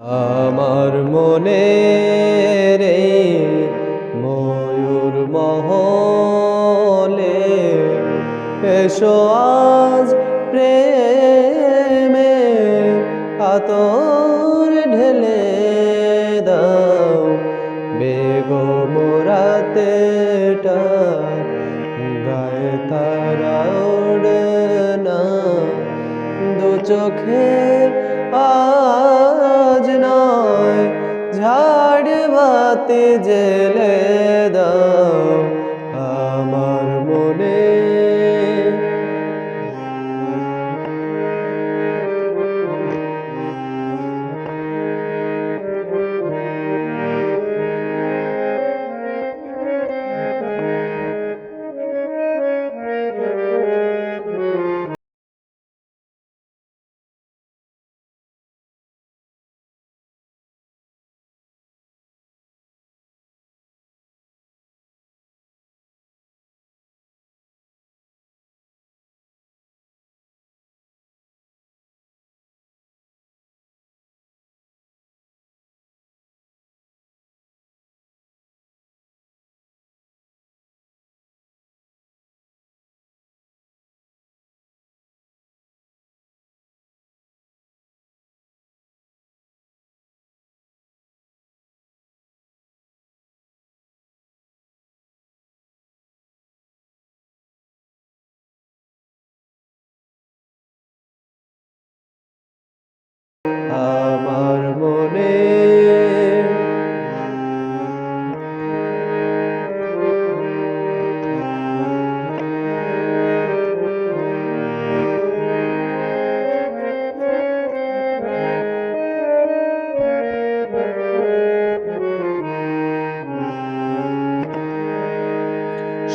আমার মনে রে ময়ূর মহলে এসো আজ প্রেমে আতর ঢেলে দাও। বেগো মোরাতে গায়ে তারা না দু চোখে আজ নয় ঝাড় বাতি জেলে দাও।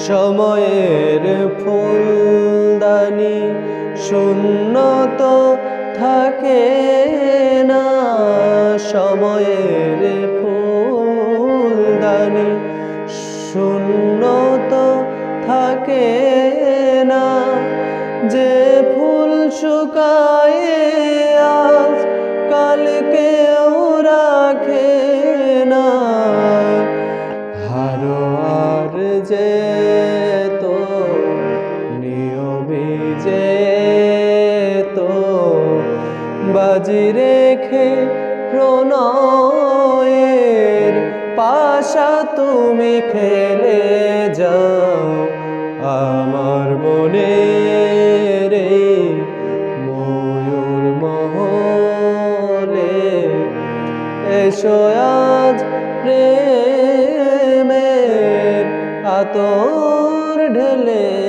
সময়ের ফুলদানি শূন্য তো থাকে না সময়ের বাজি রেখে প্রণয়ের পাশা তুমি খেলে যাও। আমার মনে রে ময়ূর মহলে এসো আজ প্রেমের আতর ঢেলে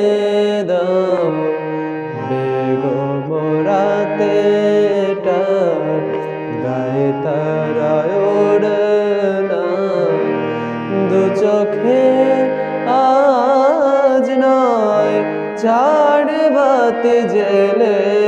চার বাত জেলে